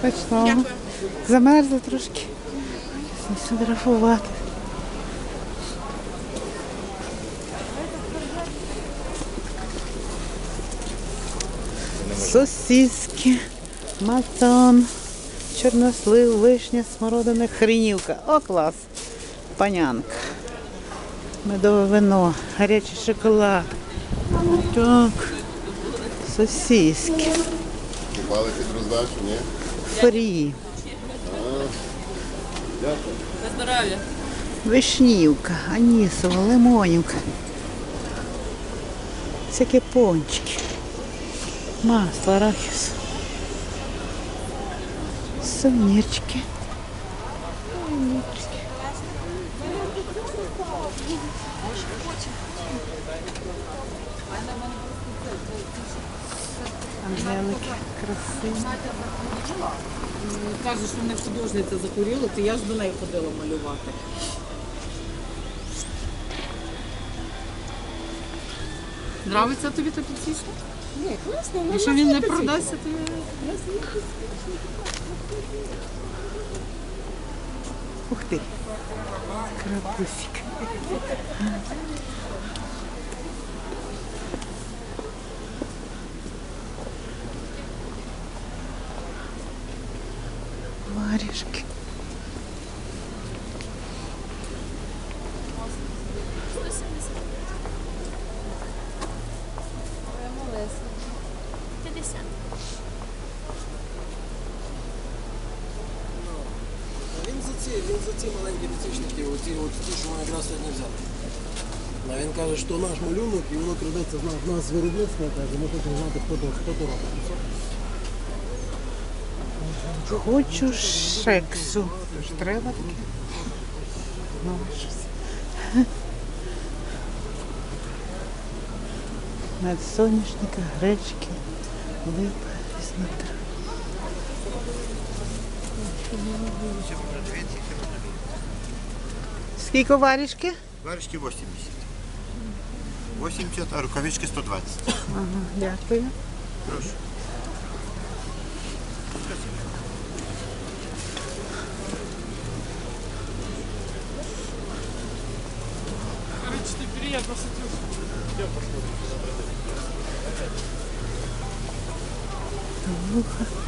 Смачного. Замерзла трошки. Сфотографувати. Сосиски, матон, чорнослив, вишня, смородина, хренівка. О, клас. Панянка. Медове вино, гарячий шоколад. Так. Сосиски. Купали під роздачу, ні? Фрі. Дякую. Вишнівка, анісова, лимонівка. Всякі пончики. Масло, арахіс. Сувнірчики. Ангелики красиві. Каже, що мене художниця захворіла, то я ж до неї ходила малювати. Нравиться тобі та підсічка? Ні, класно, вона Якщо він не продасться, то я... Ух ти. Крабусик. Варежки. Він за ці, він за ці маленькі підсічники, оці от ті, що ми якраз сьогодні взяли. А він каже, що наш малюнок і воно крадеться в нас, нас виробництво, каже, ми хочемо знати, хто то, хто то робить. Хочу шексу. Ж Треба таке? Ну, щось. Мед соняшника, гречки, липа, різнота. Сколько варежки? Варежки 80. 80, а рукавички 120. Ага, дякую. Прошу. Короче, ты приятно сутил. Я пошел. Муха.